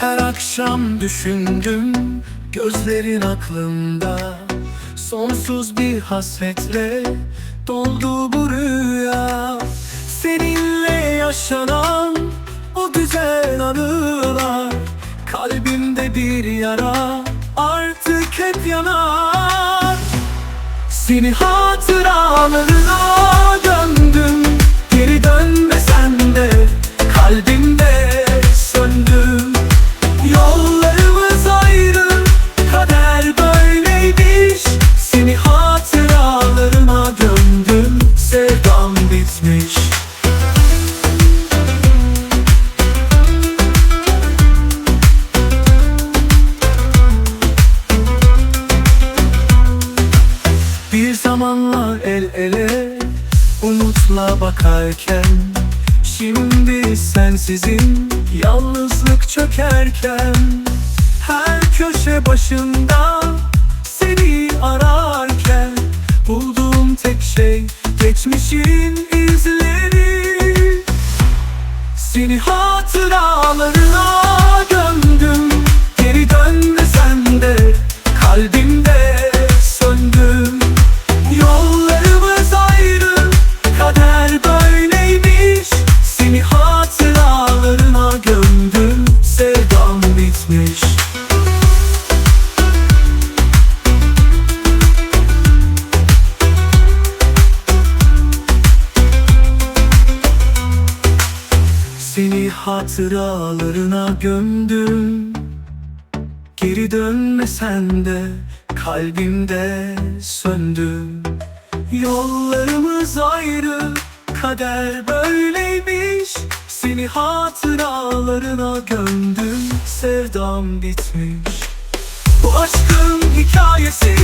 Her akşam düşündüm Gözlerin aklımda. Sonsuz bir hasretle Doldu bu rüya. Seninle yaşanan O güzel anılar. Kalbimde bir yara Artık hep yanar. Seni hatıralarına döndüm Umutla bakarken Şimdi sensizim. Yalnızlık çökerken Her köşe başında Seni ararken Bulduğum tek şey Geçmişin izleri. Seni hatıralarına Seni hatıralarına gömdüm. Geri dönmesen de kalbimde söndüm. Yollarımız ayrı kader böyleymiş. Seni hatıralarına gömdüm sevdam bitmiş. Bu aşkın hikayesi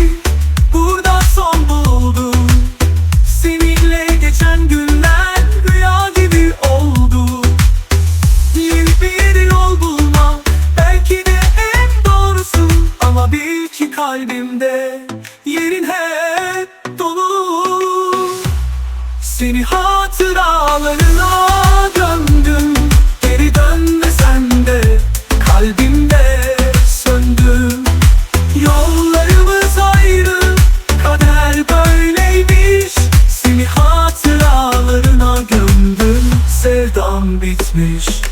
kalbimde yerin hep dolu. Seni hatıralarına gömdüm Geri dönmesen de. Kalbimde söndüm Yollarımız ayrı kader böyleymiş. Seni hatıralarına gömdüm sevdam bitmiş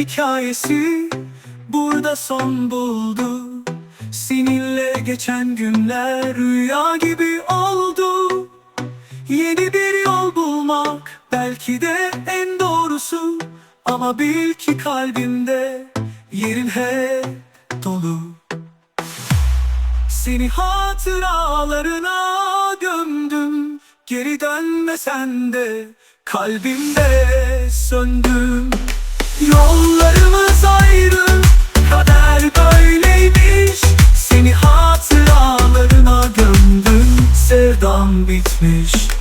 hikayesi burada son buldu. Seninle geçen günler rüya gibi oldu. Yeni bir yol bulmak belki de en doğrusu. Ama bil ki kalbimde yerin hep dolu. Seni hatıralarına gömdüm. Geri dönmesen de kalbimde söndüm Yollarımız ayrı kader böyleymiş. Seni hatıralarına gömdüm sevdam bitmiş